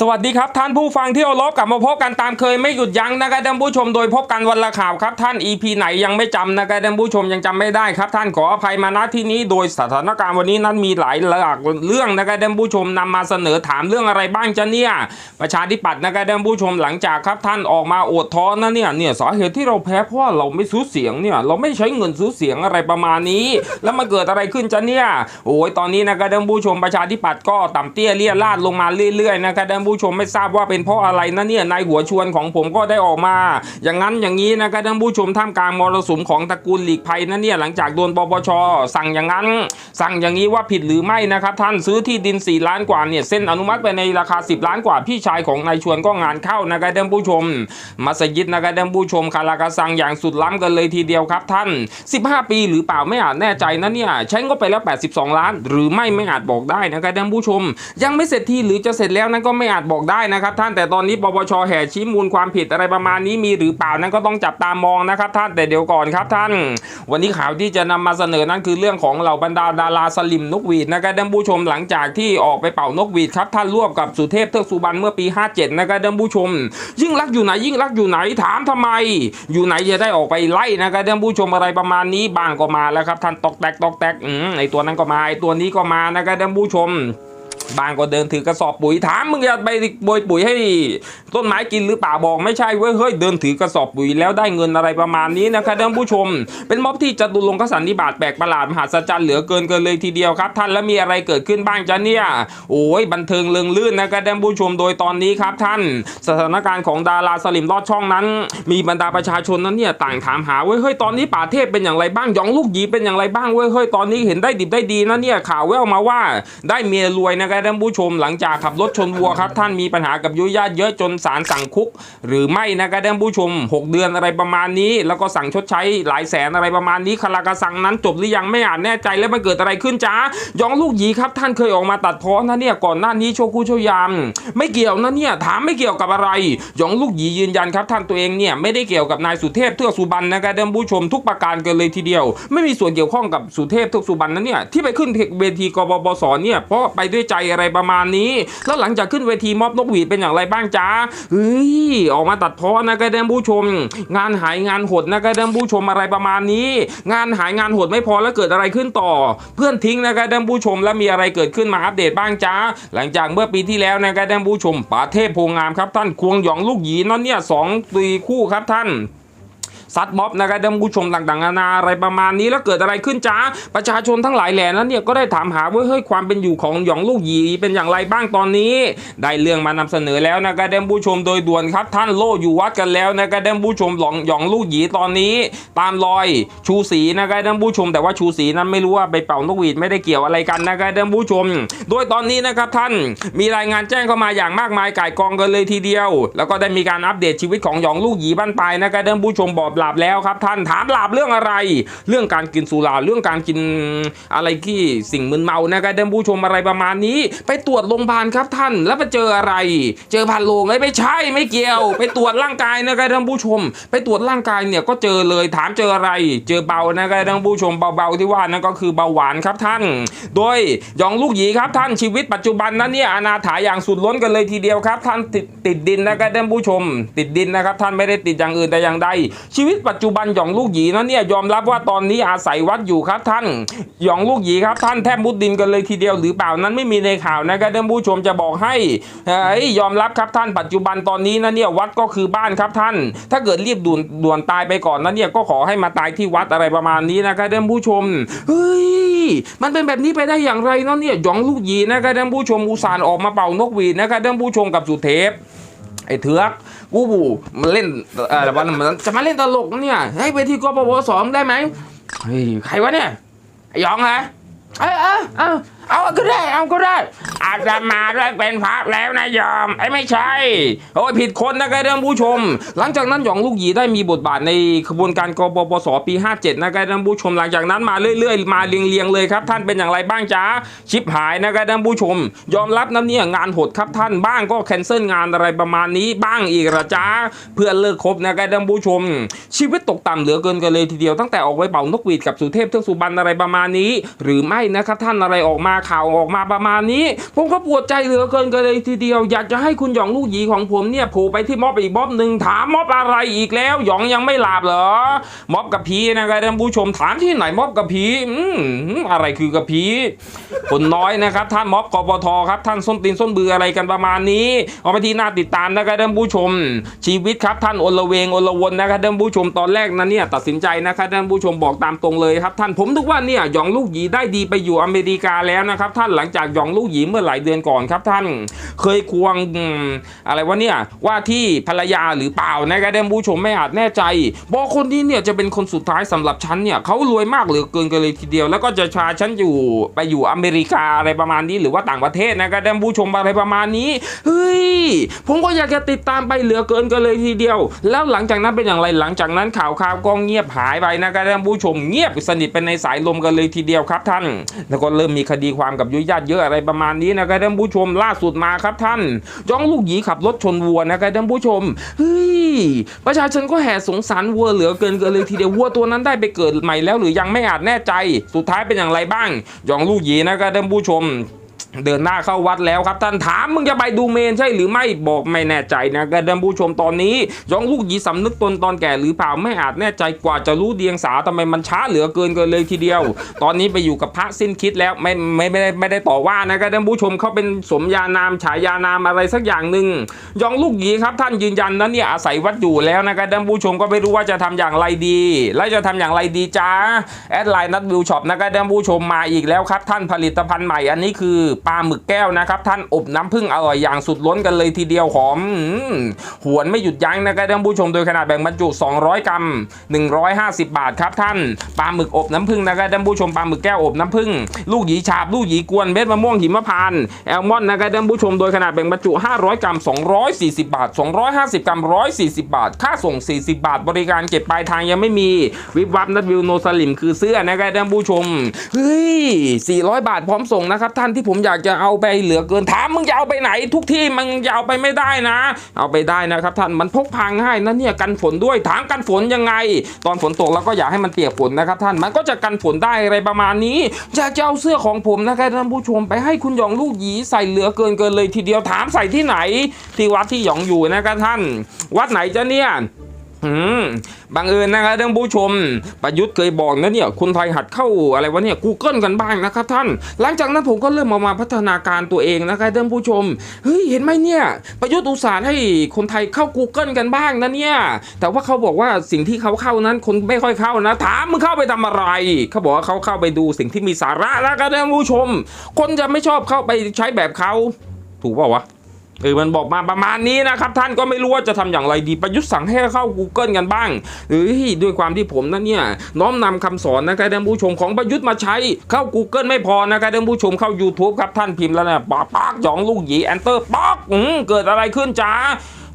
สวัสดีครับท่านผู้ฟังที่เคารพกลับมาพบกันตามเคยไม่หยุดยั้งนะครับท่านผู้ชมโดยพบกันวันละข่าวครับท่าน EP ไหนยังไม่จำนะครับท่านผู้ชมยังจำไม่ได้ครับท่านขออภัยมาณที่นี้โดยสถานการณ์วันนี้นั้นมีหลายหลากเรื่องนะครับท่านผู้ชมนำมาเสนอถามเรื่องอะไรบ้างจะเนี่ยประชาธิปัตย์นะครับท่านผู้ชมหลังจากครับท่านออกมาอดท้อนะเนี่ยเนี่ยสาเหตุที่เราแพ้เพราะเราไม่ซื้อเสียงเนี่ยเราไม่ใช้เงินซื้อเสียงอะไรประมาณนี้ แล้วมันเกิดอะไรขึ้นจะเนี่ยโอ้ยตอนนี้นะครับท่านผู้ชมประชาธิปัตย์ก็ต่ำเตี้ยเลี่ยราดลงมาเรื่อยๆนะครับานผู้ชมไม่ทราบว่าเป็นเพราะอะไรนะเนี่ยนายหัวชวนของผมก็ได้ออกมา อย่างนั้นอย่างนี้นะครับท่านผู้ชมท่ามกลางมรสุมของตระกูลหลีกภัยนะเนี่ยหลังจากโดนปปชสั่งอย่างนั้น สั่งอย่างนี้ว่าผิดหรือไม่นะครับท่านซื้อที่ดิน 4 ล้านกว่าเนี่ยเซ็นอนุมัติไปในราคา 10 ล้านกว่าพี่ชายของนายชวนก็งานเข้านะครับท่านผู้ชม มัสยิดนะครับท่านผู้ชมคาราคาซังอย่างสุดล้ำกันเลยทีเดียวครับท่าน 15 ปีหรือเปล่าไม่อาจแน่ใจนะเนี่ยใช้งบไปแล้ว 82 ล้าน หรือไม่ไม่อาจบอกได้นะครับท่านผู้ชม ยังไม่เสร็จที่หรือจะเสร็จแล้วนั้นก็ไไม่อาจบอกได้นะครับท่านแต่ตอนนี้ปปชแห่ชี้มูลความผิดอะไรประมาณนี้มีหรือเปล่านั้นก็ต้องจับตามองนะครับ ท่านแต่เดี๋ยวก่อนครับท่าน วันนี้ข่าวที่จะนำมาเสนอนั้นคือเรื่องของเหล่าบรรดาดาราสลิมนกหวีดนะครับท่านผู้ชมหลังจากที่ออกไปเป่านกหวีดครับท่านร่วมกับสุเทพเทือกสุบรรณเมื่อปี 57นะครับท่านผู้ชม ยิ่งรักอยู่ไหนยิ่งรักอยู่ไหนถามทำไม อยู่ไหนจะได้ออกไปไล่นะครับท่านผู้ชมอะไรประมาณนี้บางก็มาแล้วครับท่านตอกแตกตอกแตกอืมไอตัวนั้นก็มาไอตัวนี้ก็มานะครับท่านผู้ชม บางก็เดินถือกระสอบปุ๋ยถามมึงจะไปโบยปุ๋ยให้ต้นไม้กินหรือเปล่าบอกไม่ใช่เว้ยเฮ้ยเดินถือกระสอบปุ๋ยแล้วได้เงินอะไรประมาณนี้นะครับท่านผู้ชม เป็นม็อบที่จตุรงคสันนิบาตแปลกประหลาดมหัศจรรย์เหลือเกินเกินเลยทีเดียวครับ ท่านแล้วมีอะไรเกิดขึ้นบ้างจ๊ะเนี่ยโอ้ยบันเทิงเริงลื่นนะครับท่านผู้ชมโดยตอนนี้ครับท่าน สถานการณ์ของดาราสลิมลอดช่องนั้น มีบรรดาประชาชนนั้นเนี่ยต่างถามหาเว้ยเฮ้ยตอนนี้ป่าเทพเป็นอย่างไรบ้างยองลูกหยีเป็นอย่างไรบ้างเว้ยเฮ้ยตอนนี้เห็นได้ดิบได้ดีนะเนี่ยข่าวแววมาว่าได้เมียรวยนะครับท่านผู้ชมหลังจากขับรถชนวัวครับ ท่านมีปัญหากับยุยญาติเยอะจนศาลสั่งคุก หรือไม่นะครับท่านผู้ชม 6 เดือนอะไรประมาณนี้ แล้วก็สั่งชดใช้หลายแสนอะไรประมาณนี้คารากระสังนั้นจบหรือยังไม่อาจแน่ใจแล้วมันเกิดอะไรขึ้นจ้ายองลูกหยีครับท่านเคยออกมาตัดพ้อนะเนี่ยก่อนหน้านี้โชกุโชยามไม่เกี่ยวนะเนี่ยถามไม่เกี่ยวกับอะไรยองลูกหยียืนยันครับท่านตัวเองเนี่ยไม่ได้เกี่ยวกับนายสุเทพเทือกสุบรรณนะครับท่านผู้ชมทุกประการกันเลยทีเดียว ไม่มีส่วนเกี่ยวข้องกับสุเทพเทือกสุบรรณนะเนี่ยที่ไปขึ้นเวทีกบปสเนี่ยเพราะไปด้วยใจอะไรประมาณนี้ แล้วหลังจากขึ้นเวทีม็อบนกหวีดเป็นอย่างไรบ้างจ้าเฮ้ยออกมาตัดพ้อนะครับท่านผู้ชม งานหายงานหดนะครับท่านผู้ชมอะไรประมาณนี้ งานหายงานหดไม่พอแล้วเกิดอะไรขึ้นต่อ เพื่อนทิ้งนะครับท่านผู้ชมแล้วมีอะไรเกิดขึ้นมาอัปเดตบ้างจ้าหลังจากเมื่อปีที่แล้วนะครับท่านผู้ชมป่าเทพโพงามครับท่านควงหยองลูกหยีนั่นเนี่ยสองตีคู่ครับท่าน ซัดม็อบนะครับท่านผู้ชมต่างๆนานาอะไรประมาณนี้แล้วเกิดอะไรขึ้นจ้าประชาชนทั้งหลายแหล่นั้นเนี่ยก็ได้ถามหาว่าเฮ้ยความเป็นอยู่ของหยองลูกหยีเป็นอย่างไรบ้างตอนนี้ ได้เรื่องมานำเสนอแล้วนะครับท่านผู้ชมโดยด่วนครับท่านโลอยู่วัดกันแล้วนะครับท่านผู้ชมหลองหยองลูกหยีตอนนี้ ตามรอยชูสีนะครับท่านผู้ชม แต่ว่าชูสีนั้นไม่รู้ว่าไปเป่านกหวีดไม่ได้เกี่ยวอะไรกันนะครับท่านผู้ชม โดยตอนนี้นะครับท่านมีรายงานแจ้งเข้ามาอย่างมากมายก่ายกองกันเลยทีเดียว แล้วก็ได้มีการอัปเดตชีวิตของหยองลูกหยีบ้านปลายนะครับท่านผู้ชมบอกหลับแล้วครับ ท่านถามหลับเรื่องอะไร เรื่องการกินสุราเรื่องการกินอะไรที่สิ่งมึนเมานะครับท่านผู้ชมอะไรประมาณนี้ ไปตรวจโรงพยาบาลครับท่านแล้วไปเจออะไร เจอพันโลงไอ้ยไม่ใช่ไม่เกี่ยว ไปตรวจร่างกายนะครับท่านผู้ชม ไปตรวจร่างกายเนี่ยก็เจอเลยถามเจออะไร เจอเบานะครับท่านผู้ชมเบาๆที่ว่านั่นก็คือเบาหวานครับท่าน โดยยองลูกหยีครับท่านชีวิตปัจจุบันนั้นเนี่ยอนาถาอย่างสุดล้นกันเลยทีเดียวครับ ท่านติดติดดินนะครับท่านผู้ชม ติดดินนะครับ ท่านไม่ได้ติดอย่างอื่นแต่อย่างใดชีวิตปัจจุบันหยองลูกหยีนั้นเนี่ยยอมรับว่าตอนนี้อาศัยวัดอยู่ครับท่านหยองลูกหยีครับท่านแทบมุดดินกันเลยทีเดียวหรือเปล่านั้นไม่มีในข่าวนะครับท่านผู้ชมจะบอกให้เฮ้ยยอมรับครับท่านปัจจุบันตอนนี้นะเนี่ยวัดก็คือบ้านครับท่าน ถ้าเกิดรีบด่วนด่วนตายไปก่อนนั้นเนี่ยก็ขอให้มาตายที่วัดอะไรประมาณนี้นะครับท่านผู้ชมเฮ้ยมันเป็นแบบนี้ไปได้อย่างไรเนาะเนี่ยหยองลูกหยีนะครับท่านผู้ชมอุสาห์ออกมาเป่านกหวีดนะครับท่านผู้ชมกับสุเทพไอ้เถือก กูบูมันเล่นเออวันมันจะมาเล่นตลกนะเนี่ยให้ไปที่กปปสองได้ไหมเฮ้ยใครวะเนี่ยไอ้ยองเหรอเออเออเออเอาก็ได้ เอาก็ได้ อาจจะมาได้เป็นพระแล้วนะยอมไอ้ไม่ใช่โอ้ยผิดคนนะครับท่านผู้ชม หลังจากนั้นหยองลูกหยีได้มีบทบาทในขบวนการกปปสปี 57 นะครับท่านผู้ชมหลังจากนั้นมาเรื่อยๆ มาเรียงๆเลยครับ ท่านเป็นอย่างไรบ้างจ้าชิปหายนะครับท่านผู้ชม ยอมรับนะเนี่ยงานหดครับท่านบ้างก็แคนเซิลงานอะไรประมาณนี้บ้างอีกละจ้าเพื่อเลิกคบนะครับท่านผู้ชม ชีวิตตกต่ำเหลือเกินกันเลยทีเดียวตั้งแต่ออกไปเป่านกหวีดกับสุเทพเทือกสุบรรณอะไรประมาณนี้ หรือไม่นะครับท่านอะไรออกมามาข่าวออกมาประมาณนี้ ผมก็ปวดใจเหลือเกินกันเลยทีเดียว อยากจะให้คุณหยองลูกหยีของผมเนี่ยโผล่ไปที่ม็อบอีกม็อบหนึ่งถามม็อบอะไรอีกแล้วหยองยังไม่หลับเหรอม็อบกับผีนะครับท่านผู้ชมถามที่ไหนม็อบกับผีอืมอะไรคือกับผีคนน้อยนะครับท่านม็อบกปทครับท่านส้นตีนส้นเบืออะไรกันประมาณนี้ เอาไปที่หน่าติดตามนะครับท่านผู้ชม ชีวิตครับท่านอลเวงอลวนนะครับท่านผู้ชมตอนแรกนั้นเนี่ยตัดสินใจนะครับท่านผู้ชมบอกตามตรงเลยครับท่านผมนึกว่าเนี่ยหยองลูกหยีได้ดีไปอยู่อเมริกาแล้วนะครับท่านหลังจากหยองลูกหยีเมื่อหลายเดือนก่อนครับท่านเคยควงอะไรวะเนี่ยว่าที่ภรรยาหรือเปล่านะครับท่านผู้ชมไม่อาจแน่ใจบอกคนนี้เนี่ยจะเป็นคนสุดท้ายสำหรับฉันเนี่ยเขารวยมากเหลือเกินกันเลยทีเดียว แล้วก็จะพาฉันอยู่ไปอยู่อเมริกาอะไรประมาณนี้หรือว่าต่างประเทศนะครับท่านผู้ชมอะไรประมาณนี้เฮ้ยผมก็อยากจะติดตามไปเหลือเกินกันเลยทีเดียว แล้วหลังจากนั้นเป็นอย่างไรหลังจากนั้นข่าวข่าวก็เงียบหายไปนะครับท่านผู้ชมเงียบสนิทเป็นในสายลมกันเลยทีเดียวครับท่าน แล้วก็เริ่มมีคดีความกับยุยญาติเยอะอะไรประมาณนี้นะครับท่านผู้ชมล่าสุดมาครับท่าน จ้องลูกหยีขับรถชนวัวนะครับท่านผู้ชมเฮ้ยประชาชนก็แห่สงสารวัวเหลือเกินกันเลยทีเดียววัวตัวนั้นได้ไปเกิดใหม่แล้วหรือยังไม่อาจแน่ใจ สุดท้ายเป็นอย่างไรบ้าง จ้องลูกหยีนะครับท่านผู้ชม เดินหน้าเข้าวัดแล้วครับท่านถามมึงจะไปดูเมนใช่หรือไม่บอกไม่แน่ใจนะกระดิมผู้ชมตอนนี้ยองลูกหยีสำนึกตนตอนแก่หรือเปล่าไม่อาจแน่ใจกว่าจะรู้เดียงสาทำไมมันช้าเหลือเกินกันเลยทีเดียว ตอนนี้ไปอยู่กับพระสิ้นคิดแล้วไม่ไม่ไม่ได้ไม่ได้ต่อว่านะกระดิมผู้ชมเขาเป็นสมญานามฉายานามอะไรสักอย่างหนึ่งยองลูกหยีครับท่านยืนยันนั้นเนี่ยอาศัยวัดอยู่แล้วนะกระดิมผู้ชมก็ไม่รู้ว่าจะทำอย่างไรดี และจะทำอย่างไรดีจ้าแอดไลน์นัดวิวช็อปนะกระดิมผู้ชมมาอีกแล้วครับท่านผลิตภัณฑ์ใหม่อันนี้คือปลาหมึกแก้วนะครับ ท่านอบน้ำผึ้งอร่อยอย่างสุดล้นกันเลยทีเดียวหอมหวนไม่หยุดยั้งนะครับท่านผู้ชมโดยขนาดแบ่งบรรจุ 200 กรัม 150 บาทครับท่านปลาหมึกอบน้ำผึ้งนะครับท่านผู้ชมปลาหมึกแก้วอบน้ำผึ้งลูกหยีฉาบลูกหยีกวนเม็ดมะม่วงหิมพานต์แอลมอนนะครับท่านผู้ชมโดยขนาดแบ่งบรรจุ 500 กรัม 240 บาท 250 กรัม 140 บาท ค่าส่ง 40 บาท บริการเก็บปลายทางยังไม่มีวิบวับนัดวิวโนสลิมคือเสื้อนะครับท่านผู้ชมเฮ้ย400 บาทพร้อมส่งนะครับท่านที่ผมอยากจะเอาไปเหลือเกินถามมึงจะเอาไปไหน ทุกที่มึงจะเอาไปไม่ได้นะ เอาไปได้นะครับท่านมันพกพาง่ายนะเนี่ยกันฝนด้วยถามกันฝนยังไง ตอนฝนตกเราก็อยากให้มันเปียกฝนนะครับท่านมันก็จะกันฝนได้อะไรประมาณนี้อยากจะเอาเสื้อของผมนะครับท่านผู้ชมไปให้คุณหยองลูกหยีใส่เหลือเกินเกินเลยทีเดียวถามใส่ที่ไหน ที่วัดที่หยองอยู่นะครับท่าน วัดไหนจะเนี่ย บังเอิญนะครับท่านผู้ชม ประยุทธ์เคยบอกนะเนี่ยคนไทยหัดเข้าอะไรวะเนี่ย Google กันบ้างนะครับท่าน หลังจากนั้นผมก็เริ่มมามาพัฒนาการตัวเองนะครับท่านผู้ชม เฮ้ยเห็นไหมเนี่ย ประยุทธ์อุตส่าห์ให้คนไทยเข้า Google กันบ้างนะเนี่ย แต่ว่าเขาบอกว่าสิ่งที่เขาเข้านั้นคนไม่ค่อยเข้านะ ถามมึงเข้าไปทำอะไร เขาบอกว่าเขาเข้าไปดูสิ่งที่มีสาระนะครับท่านผู้ชม คนจะไม่ชอบเข้าไปใช้แบบเขา ถูกเปล่าวะ เออมันบอกมาประมาณนี้นะครับ ท่านก็ไม่รู้ว่าจะทำอย่างไรดีประยุทธ์สั่งให้เข้า Google กันบ้าง หรือด้วยความที่ผมนั้นเนี่ยน้อมนำคำสอนนะครับท่านผู้ชมของประยุทธ์มาใช้เข้า Google ไม่พอนะครับท่านผู้ชมเข้า YouTube ครับท่านพิมพ์แล้วนะปากปากหยองลูกหยีแอนเตอร์ปอกอเกิดอะไรขึ้นจ้า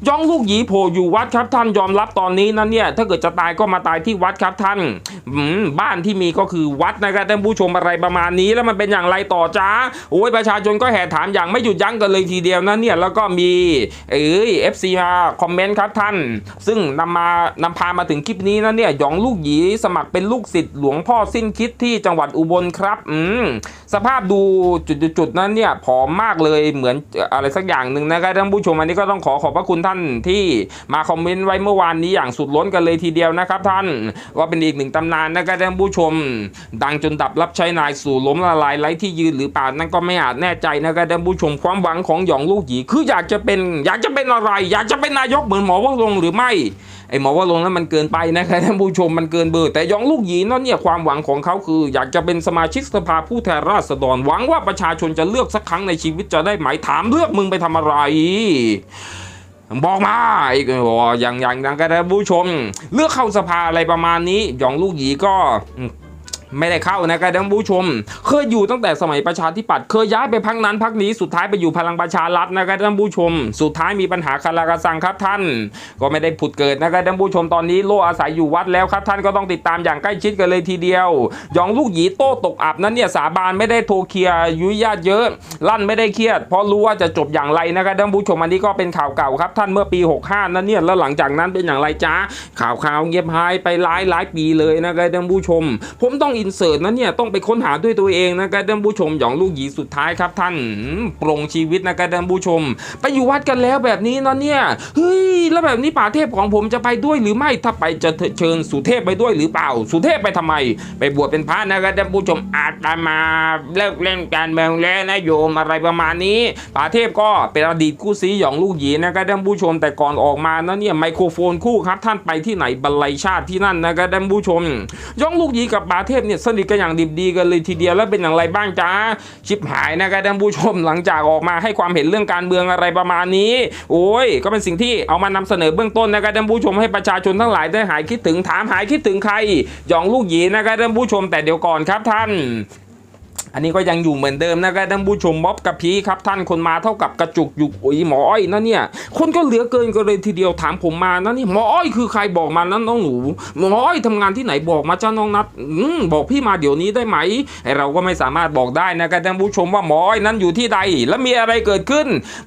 ย่องลูกหยีโผล่อยู่วัดครับท่านยอมรับตอนนี้นั้นเนี่ยถ้าเกิดจะตายก็มาตายที่วัดครับท่านบ้านที่มีก็คือวัดนะครับท่านผู้ชมอะไรประมาณนี้แล้วมันเป็นอย่างไรต่อจ้าโอ้ยประชาชนก็แห่ถามอย่างไม่หยุดยั้งกันเลยทีเดียวนะเนี่ยแล้วก็มีเอ้ย FC มาคอมเมนต์ครับท่าน ซึ่งนำมานำพามาถึงคลิปนี้นะเนี่ยหยองลูกหยีสมัครเป็นลูกศิษย์หลวงพ่อสิ้นคิดที่จังหวัดอุบลครับอืมสภาพดูจุดๆๆนั้นเนี่ยผอมมากเลยเหมือนอะไรสักอย่างหนึ่งนะครับท่านผู้ชมอันนี้ก็ต้องขอขอบพระคุณท่านท่านที่มาคอมเมนต์ไว้เมื่อวานนี้อย่างสุดล้นกันเลยทีเดียวนะครับท่านว่าเป็นอีกหนึ่งตำนานนะครับท่านผู้ชม ดังจนดับรับใช้นายสู่ล้มละลายไร้ที่ยืนหรือเปล่านั่นก็ไม่อาจแน่ใจนะครับท่านผู้ชมความหวังของหยองลูกหยีคืออยากจะเป็นอยากจะเป็นอะไร อยากจะเป็นนายกเหมือนหมอวรงหรือไม่ไอหมอว่าลงค์นั้นมันเกินไปนะครับท่านผู้ชมมันเกินเบอร์แต่ยองลูกหยีนั่นเนี่ยความหวังของเขาคือ อยากจะเป็นสมาชิกสภาผู้แทนราษฎรหวังว่าประชาชนจะเลือกสักครั้งในชีวิตจะได้ไหมถามเลือกมึงไปทำอะไร บอกมาอีกอกอย่างอย่างอย่างก็ได้ผู้ชม เลือกเข้าสภาอะไรประมาณนี้หยองลูกหยีก็ ไม่ได้เข้านะครับท่านผู้ชม เคยอยู่ตั้งแต่สมัยประชาธิปัตย์เคยย้ายไปพักนั้นพักนี้สุดท้ายไปอยู่พลังประชารัฐนะครับท่านผู้ชม สุดท้ายมีปัญหาคาราคาซังครับท่าน ก็ไม่ได้ผุดเกิดนะครับท่านผู้ชมตอนนี้โลอาศัยอยู่วัดแล้วครับท่านก็ต้องติดตามอย่างใกล้ชิดกันเลยทีเดียวยองลูกหยีโต้ตกอับนั้นเนี่ยสาบานไม่ได้โทรเคลียร์ยุยญาติเยอะ ลั่นไม่ได้เครียด เพราะรู้ว่าจะจบอย่างไรนะครับท่านผู้ชมอันนี้ก็เป็นข่าวเก่าครับท่านเมื่อปี 65 นั้นเนี่ยแล้วหลังจากนั้นเป็นอย่างไรจ้าข่าวข่าวเงียบหายไปหลายหลายปีเลยนะครับท่านผู้ชม ผมต้องอินเสิร์ตนั้นเนี่ยต้องไปค้นหาด้วยตัวเองนะครับท่านผู้ชมหยองลูกหยีสุดท้ายครับท่านปรงชีวิตนะครับท่านผู้ชม ไปอยู่วัดกันแล้วแบบนี้นะเนี่ยเฮ้ยแล้วแบบนี้ป่าเทพของผมจะไปด้วยหรือไม่ถ้าไปจะเชิญสุเทพไปด้วยหรือเปล่า สุเทพไปทำไม ไปบวชเป็นพระนะครับท่านผู้ชมอาตมาเลิกเล่นการเมืองแล้วนะโยมอะไรประมาณนี้ป่าเทพก็เป็นอดีตคู่ซีหยองลูกหยีนะครับท่านผู้ชมแต่ก่อนออกมานะเนี่ยไมโครโฟนคู่ครับท่านไปที่ไหนบรรลัยชาติที่นั่นนะครับท่านผู้ชมหยองลูกหยีกับป่าเทพเนี่ยสนิทกันอย่างดิบดีกันเลยทีเดียวแล้วเป็นอย่างไรบ้างจ้าชิบหายนะครับท่านผู้ชมหลังจากออกมาให้ความเห็นเรื่องการเมืองอะไรประมาณนี้ โอ้ย ก็เป็นสิ่งที่เอามานำเสนอเบื้องต้นนะครับท่านผู้ชมให้ประชาชนทั้งหลายได้หายคิดถึงถามหายคิดถึงใครหยองลูกหยีนะครับท่านผู้ชมแต่เดี๋ยวก่อนครับท่าน อันนี้ก็ยังอยู่เหมือนเดิมนะครับท่านผู้ชมม็อบกับพีครับท่านคนมาเท่ากับกระจุกอยู่อุ๋ยหมออ้อยนะเนี่ยคนก็เหลือเกินก็เลยทีเดียวถามผมมานะนี่หมออ้อยคือใครบอกมานั้นน้องหนูหมออ้อยทำงานที่ไหนบอกมาจ้าน้องนัดบอกพี่มาเดี๋ยวนี้ได้ไหมไอเราก็ไม่สามารถบอกได้นะครับท่านผู้ชมว่าหมออ้อยนั้นอยู่ที่ใด และมีอะไรเกิดขึ้น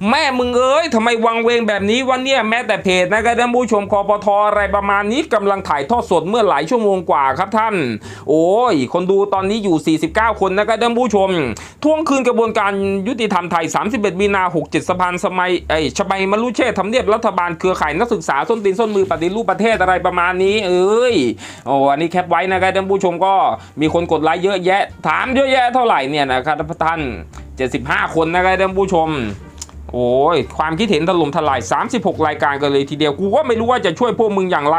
แม่มึงเอ้ยทำไมวังเวงแบบนี้วันเนี้ยแม้แต่เพจนะครับท่านผู้ชมคอปทอะไรประมาณนี้กำลังถ่ายทอดสดเมื่อหลายชั่วโมงกว่าครับท่าน โอ้ย คนดูตอนนี้อยู่ 49 คนนะครับท่านานผู้ชมทวงคืนกระบวนการยุติธรรมไทย 31มีนา67สะพานสมัยไอ้ชบัยมรุเชษทำเนียบรัฐบาลเครือข่ายนักศึกษาส้นตีนส้นมือปฏิรูปประเทศอะไรประมาณนี้ เอ้ยโอ้อันนี้แคปไว้นะครับท่านผู้ชมก็มีคนกดไลค์เยอะแยะ ถามเยอะแยะเท่าไหร่เนี่ยนะครับท่าน75 คนนะครับท่านผู้ชม โอ้ยความคิดเห็นถล่มทลาย 36 รายการกันเลยทีเดียวกูก็ไม่รู้ว่าจะช่วยพวกมึงอย่างไร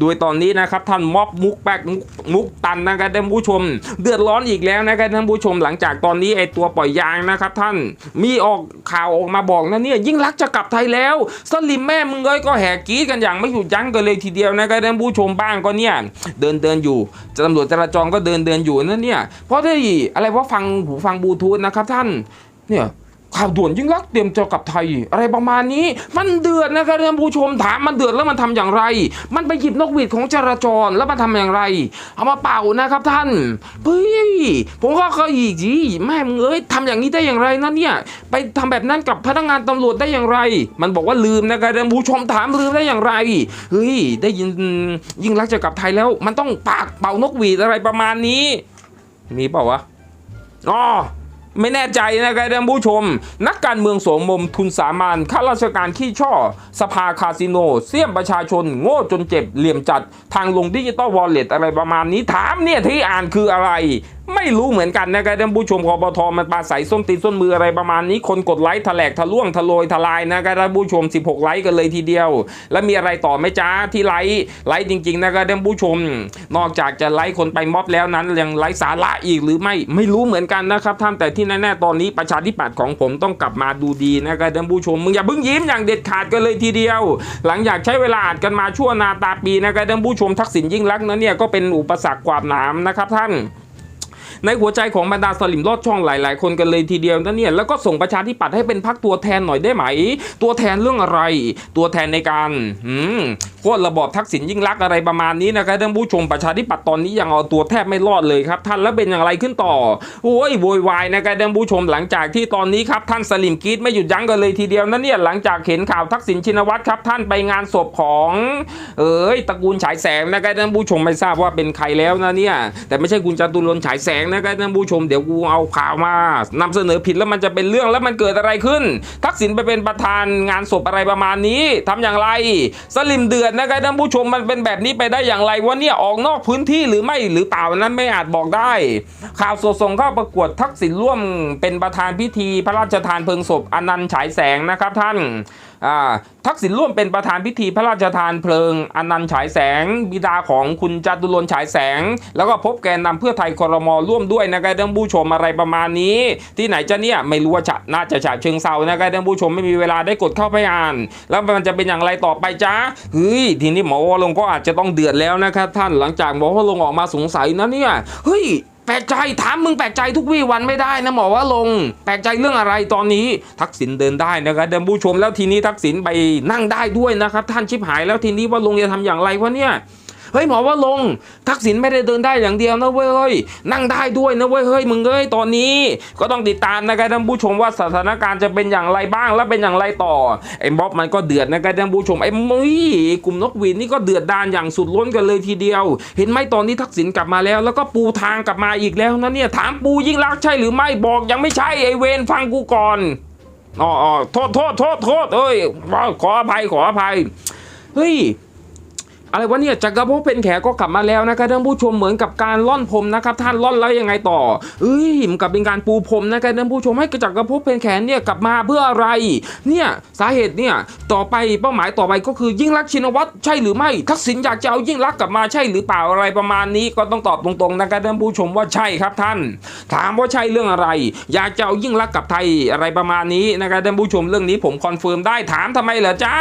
โดยตอนนี้นะครับท่านม็อบมุกแป๊กมุกมุกตันนะครับท่านผู้ชม เดือดร้อนอีกแล้วนะครับท่านผู้ชมหลังจากตอนนี้ไอตัวปล่อยยางนะครับท่านมีออกข่าวออกมาบอกนะเนี่ยยิ่งรักจะกลับไทยแล้วสลิมแม่มึงเอ้ยก็แหกกีดกันอย่างไม่หยุดยั้งกันเลยทีเดียวนะครับท่านผู้ชมบ้างก็เนี่ยเดินเดินอยู่ตำรวจจราจรก็เดินเดินอยู่นั่นเนี่ยเพราะได้อะไรว่าฟังหูฟังบลูทูธนะครับท่านเนี่ย ข่าวด่วนยิ่งรักษ์เตรียมเจะกลับไทย อะไรประมาณนี้ มันเดือดนะครับท่านผู้ชมถามมันเดือดแล้วมันทำอย่างไร มันไปหยิบนกหวีดของจราจรแล้วมันทำอย่างไร เอามาเป่านะครับท่านเฮ้ยผมก็เคยอีกจีแม่มึงเอ้ยทำอย่างนี้ได้อย่างไรนะเนี่ยไปทำแบบนั้นกับพนักงานตำรวจได้อย่างไร มันบอกว่าลืมนะครับท่านผู้ชมถามลืมได้อย่างไรเฮ้ยได้ยินยิ่งรักษณ์จะกลับไทยแล้ว มันต้องปากเป่านกหวีดอะไรประมาณนี้ มีเปล่าวะอ๋อ ไม่แน่ใจนะครับท่านผู้ชม นักการเมืองสวมมมทุนสามัญข้าราชการขี้ช่อ สภาคาสิโน เสี่ยมประชาชน โง่จนเจ็บเหลี่ยมจัด ทางลงดิจิตอลวอลเล็ตอะไรประมาณนี้ถามเนี่ยที่อ่านคืออะไร ไม่รู้เหมือนกันนะครับท่านผู้ชมคอปทมันปลาใสส้นตีนส้นมืออะไรประมาณนี้ คนกดไลค์ทะแลกทะล่วงทะโลยทลายนะครับท่านผู้ชม 16 ไลค์กันเลยทีเดียว แล้วมีอะไรต่อไหมจ้าที่ไลค์ไลค์จริงๆนะครับท่านผู้ชม นอกจากจะไลค์คนไปม็อบแล้วนั้นยังไลค์สาระอีกหรือไม่ไม่รู้เหมือนกันนะครับท่านแต่ที่แน่ๆตอนนี้ประชาธิปัตย์ของผมต้องกลับมาดูดีนะครับท่านผู้ชมมึงอย่าเพิ่งยิ้มอย่างเด็ดขาดกันเลยทีเดียว หลังจากใช้เวลาอ่านกันมาชั่วนาตาปีนะครับท่านผู้ชมทักษิณยิ่งรักนั้นเนี่ยก็เป็นอุปสรรคความหนามนะครับท่าน ในหัวใจของบรรดาสลิมลอดช่องหลาย ๆ คนกันเลยทีเดียวนะเนี่ยแล้วก็ส่งประชาธิปัตย์ให้เป็นพักตัวแทนหน่อยได้ไหม ตัวแทนเรื่องอะไร ตัวแทนในการอืมโค่นระบอบทักษิณยิ่งรักอะไรประมาณนี้นะครับท่านผู้ชมประชาธิปัตย์ตอนนี้ยังเอาตัวแทบไม่รอดเลยครับท่านแล้วเป็นอย่างไรขึ้นต่อโอ้ยโวยวายนะครับท่านผู้ชมหลังจากที่ตอนนี้ครับท่านสลิมกีดไม่หยุดยั้งกันเลยทีเดียวนะเนี่ยหลังจากเห็นข่าวทักษิณชินวัตรครับท่านไปงานศพของ เอ้ยตระกูลฉายแสงนะครับท่านผู้ชมไม่ทราบว่าเป็นใครแล้วนะเนี่ยแต่ไม่ใช่คุณจตุรนฉายแสงนะครับท่านผู้ชมเดี๋ยวกูเอาข่าวมานำเสนอผิดแล้วมันจะเป็นเรื่องแล้วมันเกิดอะไรขึ้น ทักษิณไปเป็นประธานงานศพอะไรประมาณนี้ทำอย่างไร สลิมเดือดนะครับท่านผู้ชมมันเป็นแบบนี้ไปได้อย่างไรวะเนี่ยออกนอกพื้นที่หรือไม่หรือเปล่านั้นไม่อาจบอกได้ ข่าวสดส่งเข้าประกวดทักษิณร่วมเป็นประธานพิธีพระราชทานเพลิงศพอนันต์ฉายแสงนะครับท่าน ทักษิณร่วมเป็นประธานพิธีพระราชทานเพลิงอนันต์ฉายแสง บิดาของคุณจตุรนฉายแสง แล้วก็พบแกนนำเพื่อไทยคอรมอร่วมด้วยนะครับท่านผู้ชมอะไรประมาณนี้ ที่ไหนจะเนี่ยไม่รู้ว่าจะน่าจะฉะเชิงเซานะครับท่านผู้ชมไม่มีเวลาได้กดเข้าไปอ่าน แล้วมันจะเป็นอย่างไรต่อไปจ้าเฮ้ยทีนี้หมอวรงก็อาจจะต้องเดือดแล้วนะครับท่านหลังจากหมอวรงออกมาสงสัยนะเนี่ยเฮ้ย แปลกใจถามมึงแปลกใจทุกวี่วันไม่ได้นะหมอว่าลง แปลกใจเรื่องอะไรตอนนี้ ทักษิณเดินได้นะครับเดินผู้ชมแล้วทีนี้ทักษิณไปนั่งได้ด้วยนะครับ ท่านชิบหายแล้วทีนี้ว่าลงจะทำอย่างไรวะเนี่ย เฮ้ยหมอว่าลง ทักษิณไม่ได้เดินได้อย่างเดียวนะเว้ยเฮ้ยนั่งได้ด้วยนะเว้ยเฮ้ยมึงเอ้ยตอนนี้ ก็ต้องติดตามนะครับท่านผู้ชมว่าสถานการณ์จะเป็นอย่างไรบ้างและเป็นอย่างไรต่อไอ้บ๊อบมันก็เดือดนะครับท่านผู้ชมไอ้มุ้ยกลุ่มนกหวีดนี่ก็เดือดดานอย่างสุดล้นกันเลยทีเดียว เห็นไหมตอนนี้ทักษิณกลับมาแล้ว แล้วก็ปูทางกลับมาอีกแล้วนะเนี่ยถามปูยิ่งรักษณ์ใช่หรือไม่บอกยังไม่ใช่ไอ้เวนฟังกูก่อนอ๋อโทษโทษโทษโทษเอ้ยขออภัยขออภัยเฮ้ย อะไรวะเนี่ยจักรภพเป็นแขก็กลับมาแล้วนะครับท่านผู้ชมเหมือนกับการล่อนพรมนะครับท่านล่อนแล้วยังไงต่อเอ้ยมันกับเป็นการปูพรมนะครับท่านผู้ชมให้จักรภพเป็นแขนเนี่ยกลับมาเพื่ออะไร เนี่ยสาเหตุเนี่ยต่อไปเป้าหมายต่อไปก็คือยิ่งรักชินวัตรใช่หรือไม่ทักษิณอยากจะเอายิ่งรักกลับมาใช่หรือเปล่าอะไรประมาณนี้ก็ต้องตอบตรงๆนะครับท่านผู้ชมว่าใช่ครับท่าน ถามว่าใช่เรื่องอะไร อยากจะเอายิ่งรักกับไทยอะไรประมาณนี้นะครับท่านผู้ชมเรื่องนี้ผมคอนเฟิร์มได้ถามทำไมเหรอจ้า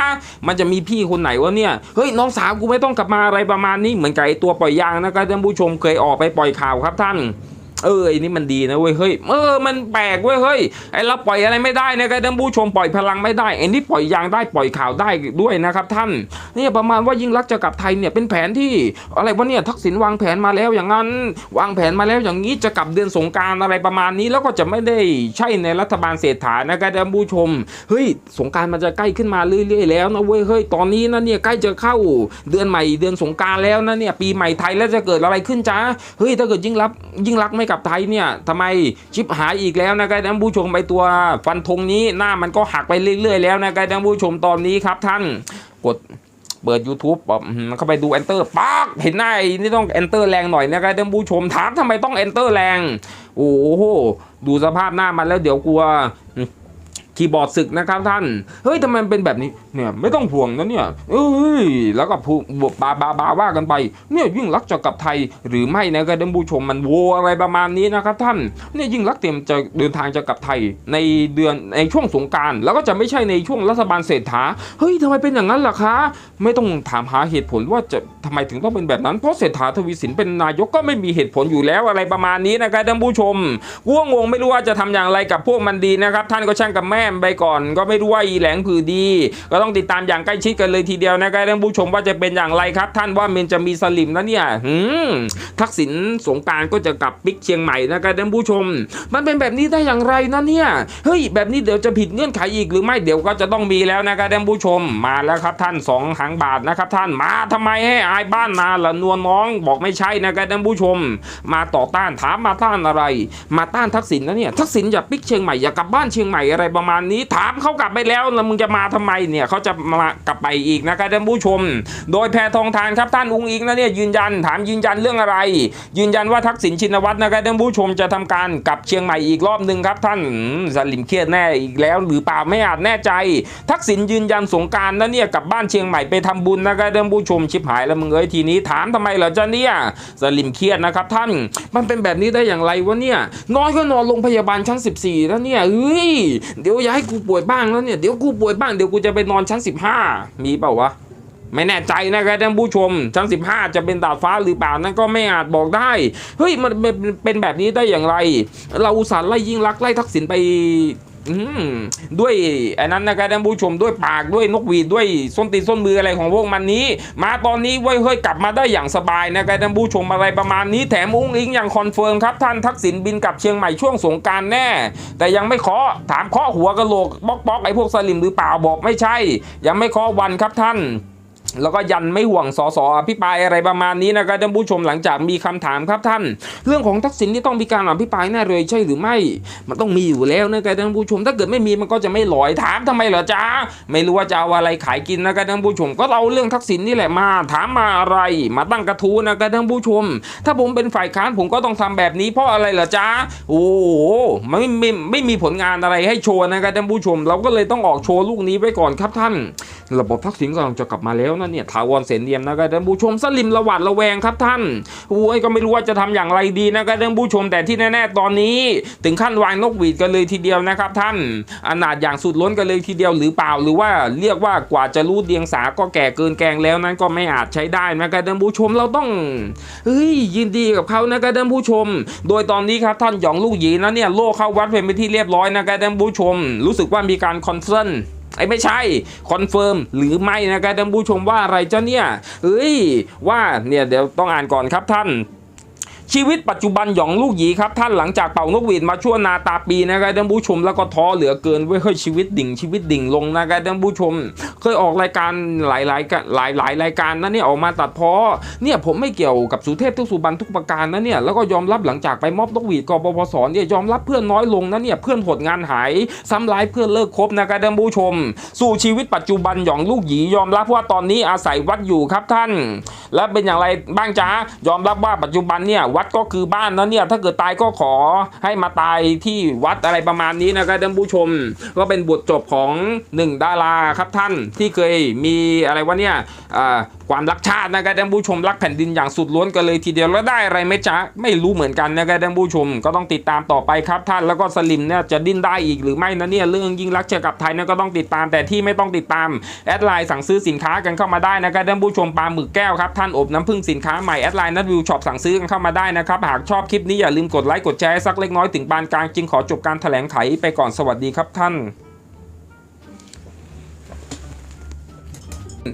มันจะมีพี่คนไหนวะเนี่ยเฮ้ยน้องสาวกูไม่ต้องกลับมาอะไรประมาณนี้เหมือนกับไอ้ตัวปล่อยยางนะครับท่านผู้ชมเคยออกไปปล่อยข่าวครับท่าน เออไอ้นี่มันดีนะเว้ยเฮ้ยเออมันแปลกเว้ยเฮ้ยไอเราปล่อยอะไรไม่ได้นะครับท่านผู้ชมปล่อยพลังไม่ได้ไอ้นี่ปล่อยยางได้ปล่อยข่าวได้ด้วยนะครับท่านนี่ประมาณว่ายิ่งรักจะกลับไทยเนี่ยเป็นแผนที่อะไรวะเนี่ยทักษิณวางแผนมาแล้วอย่างนั้น วางแผนมาแล้วอย่างนี้จะกลับเดือนสงการอะไรประมาณนี้แล้วก็จะไม่ได้ใช่ในรัฐบาลเศรษฐานะครับท่านผู้ชมเฮ้ยสงการมันจะใกล้ขึ้นมาเรื่อยๆแล้วนะเว้ยเฮ้ยตอนนี้นะเนี่ยใกล้จะเข้าเดือนใหม่เดือนสงการแล้วนะเนี่ยปีใหม่ไทยแล้วจะเกิดอะไรขึ้นจ้าเฮ้ยถ้าเกิดยิ่งรักยิ่งรักไม่กับไทยเนี่ยทำไมชิปหายอีกแล้วนะครับท่านผู้ชมไปตัวฟันธงนี้หน้ามันก็หักไปเรื่อย ๆ แล้วนะครับท่านผู้ชมตอนนี้ครับท่านกดเปิด YouTube ปอบเข้าไปดู Enter ปักเห็นหน้าไอ้นี่ต้อง Enter แรงหน่อยนะครับท่านผู้ชมถามทำไมต้อง Enter แรง โอ้โห ดูสภาพหน้ามันแล้วเดี๋ยวกลัวคีย์บอร์ดศึกนะครับท่าน เฮ้ยทำไมเป็นแบบนี้ เนี่ยไม่ต้องห่วงนะเนี่ยเอ้ยแล้วก็พูบวกบาบาบาว่ากันไป เนี่ยยิ่งรักจะกลับไทยหรือไม่นะครับท่านผู้ชมมันโวอะไรประมาณนี้นะครับท่านเนี่ยยิ่งรักเตรียมจะเดินทางจะกลับไทยในเดือนในช่วงสงการแล้วก็จะไม่ใช่ในช่วงรัฐบาลเศรษฐาเฮ้ยทำไมเป็นอย่างนั้นล่ะคะ ไม่ต้องถามหาเหตุผลว่าจะทำไมถึงต้องเป็นแบบนั้น เพราะเศรษฐาทวีสินเป็นนายกก็ไม่มีเหตุผลอยู่แล้วอะไรประมาณนี้นะครับท่านผู้ชมง่วงงงไม่รู้ว่าจะทำอย่างไรกับพวกมันดีนะครับ ท่านก็ช่างกับแม่ไปก่อน ก็ไม่รู้ว่าอีแหลงผือดีก็ต้องติดตามอย่างใกล้ชิดกันเลยทีเดียวนะครับท่านผู้ชมว่าจะเป็นอย่างไรครับ ท่านว่ามันจะมีสลิมนะเนี่ยหืมทักษิณสงการก็จะกลับปิกเชียงใหม่นะครับท่านผู้ชม มันเป็นแบบนี้ได้อย่างไรนะเนี่ยเฮ้ยแบบนี้เดี๋ยวจะผิดเงื่อนไขอีกหรือไม่เดี๋ยวก็จะต้องมีแล้วนะครับท่านผู้ชมมาแล้วครับท่านสองหางบาทนะครับท่านมาทำไมให้อายบ้านนาละนวลน้องบอกไม่ใช่นะครับท่านผู้ชม มาต่อต้านถามมาต้านอะไร มาต้านทักษิณนะเนี่ยทักษิณอย่าปิกเชียงใหม่อย่ากลับบ้านเชียงใหม่อะไรประมาณนี้ ถามเขากลับไปแล้วแล้วมึงจะมาทำไมเนี่ยเขาจะมากลับไปอีกนะครับท่านผู้ชม โดยแพทองทานครับท่านอุ้งอิงนะเนี่ยยืนยันถามยืนยันเรื่องอะไร ยืนยันว่าทักษิณชินวัตรนะครับท่านผู้ชมจะทำการกลับเชียงใหม่อีกรอบหนึ่งครับท่านสลิมเครียดแน่อีกแล้ว หรือเปล่าไม่อาจแน่ใจ ทักษิณยืนยันสงการนะเนี่ยกลับบ้านเชียงใหม่ไปทำบุญนะครับท่านผู้ชมชิบหายแล้วมึงเอ้ยทีนี้ถามทำไมเหรอจ๊ะเนี่ยสลิมเครียดนะครับท่านมันเป็นแบบนี้ได้อย่างไรวะเนี่ยน้อยก็นอนโรงพยาบาลชั้น 14 แล้วเนี่ยเฮ้ยเดี๋ยวอย่าให้กูป่วยบ้างแล้วเนี่ยเดี๋ยวกูป่วยบ้างเดี๋ยวกูจะไปนอนชั้น 15 มีเปล่าวะ ไม่แน่ใจนะครับท่านผู้ชม ชั้น 15 จะเป็นดาดฟ้าหรือเปล่านั่นก็ไม่อาจบอกได้ เฮ้ยมันเป็นแบบนี้ได้อย่างไร เราอุตส่าห์ไล่ยิ่งรักไล่ทักษิณไป ด้วยไอ้นั้นนะครับท่านผู้ชมด้วยปากด้วยนกหวีดด้วยส้นตีนส้นมืออะไรของพวกมันนี้ มาตอนนี้เว้ยเฮ้ยกลับมาได้อย่างสบายนะครับท่านผู้ชมอะไรประมาณนี้แถมอุ้งอิงอย่างคอนเฟิร์มครับท่านทักษิณบินกลับเชียงใหม่ช่วงสงการแน่ แต่ยังไม่เคาะถามเคาะหัวกะโหลกป๊อกป๊อกไอ้พวกสลิมหรือเปล่าบอกไม่ใช่ ยังไม่เคาะวันครับท่าน แล้วก็ยันไม่ห่วงสอสออภิปรายอะไรประมาณนี้นะครับท่านผู้ชมหลังจากมีคำถามครับท่าน เรื่องของทักษิณที่ต้องมีการอภิปรายแน่เลยใช่หรือไม่ มันต้องมีอยู่แล้วนะครับท่านผู้ชม ถ้าเกิดไม่มีมันก็จะไม่ลอยถามทำไมเหรอจ๊ะไม่รู้ว่าจะเอาอะไรขายกินนะครับท่านผู้ชม ก็เราเรื่องทักษิณนี่แหละมา ถามมาอะไร มาตั้งกระทู้นะครับท่านผู้ชม ถ้าผมเป็นฝ่ายค้านผมก็ต้องทำแบบนี้เพราะอะไรเหรอจ๊ะโอ้โหไม่ไม่ไม่มีผลงานอะไรให้โชว์นะครับท่านผู้ชม เราก็เลยต้องออกโชว์ลูกนี้ไว้ก่อนครับท่าน ระบบทักษิณกำลังจะกลับมาแล้วนะเนี่ยถาวรเสนเนียมนะครับท่านผู้ชมสลิมระหวาดระแวงครับท่านโอ้ยก็ไม่รู้ว่าจะทำอย่างไรดีนะครับท่านผู้ชมแต่ที่แน่ๆตอนนี้ ถึงขั้นวางนกหวีดกันเลยทีเดียวนะครับท่านอนาจอย่างสุดล้นกันเลยทีเดียวหรือเปล่าหรือว่าเรียกว่ากว่าจะรู้เดียงสาก็แก่เกินแกงแล้วนั้นก็ไม่อาจใช้ได้นะครับท่านผู้ชมเราต้องเฮ้ยยินดีกับเขานะครับท่านผู้ชม โดยตอนนี้ครับท่านหยองลูกหยีนะเนี่ยโลกเข้าวัดเป็นที่เรียบร้อยนะครับท่านผู้ชม รู้สึกว่ามีการคอนเซิร์น ไอ้ไม่ใช่คอนเฟิร์มหรือไม่นะครับท่านผู้ชมว่าอะไรเจ้าเนี่ยเอ้ยว่าเนี่ยเดี๋ยวต้องอ่านก่อนครับท่าน ชีวิตปัจจุบันหยองลูกหยีครับท่านหลังจากเป่านกหวีดมาชั่วนาตาปีนะครับท่านผู้ชมแล้วก็ท้อเหลือเกินเว้ยเฮ้ยชีวิตดิ่งชีวิตดิ่งลงนะครับท่านผู้ชม เคยออกรายการหลายๆกะหลายหลายรายการนะเนี่ยออกมาตัดพ้อเนี่ยผมไม่เกี่ยวกับสุเทพทุกสุบันทุกประการนะเนี่ยแล้วก็ยอมรับหลังจากไปมอบนกหวีดกบพศเนี่ยยอมรับเพื่อนน้อยลงนะเนี่ยเพื่อนหดงานหายซ้ำร้ายเพื่อนเลิกคบนะครับท่านผู้ชม สู่ชีวิตปัจจุบันหยองลูกหยียอมรับว่าตอนนี้อาศัยวัดอยู่ครับท่าน และเป็นอย่างไรบ้างจ๊ะยอมรับว่าปัจจุบันเนี่ยวัดก็คือบ้านนะเนี่ยถ้าเกิดตายก็ขอให้มาตายที่วัดอะไรประมาณนี้นะครับท่านผู้ชม ก็เป็นบทจบของหนึ่งดาราครับท่านที่เคยมีอะไรวะเนี่ยอ่าความรักชาตินะครับท่านผู้ชมรักแผ่นดินอย่างสุดล้วนกันเลยทีเดียวแล้วได้อะไรไหมจ๊ะไม่รู้เหมือนกันนะครับท่านผู้ชมก็ต้องติดตามต่อไปครับท่านแล้วก็สลิมเนี่ยจะดิ้นได้อีกหรือไม่นะเนี่ยเรื่องยิ่งรักเจอกับไทยเนี่ยก็ต้องติดตามแต่ที่ไม่ต้องติดตามแอดไลน์สั่งซื้อสินค้ากันเข้ามาได้นะครับท่านผู้ชมปลาหมึกแก้วครับท่านอบน้ำผึ้งสินค้าใหม่แอดไลน์นัดวิวช็อปสั่งซื้อกันเข้ามาได้นะครับหากชอบคลิปนี้อย่าลืมกดไลค์กดแชร์สักเล็กน้อยถึงปานกลางจึงขอจบการแถลงไขไปก่อนสวัสดีครับท่าน เ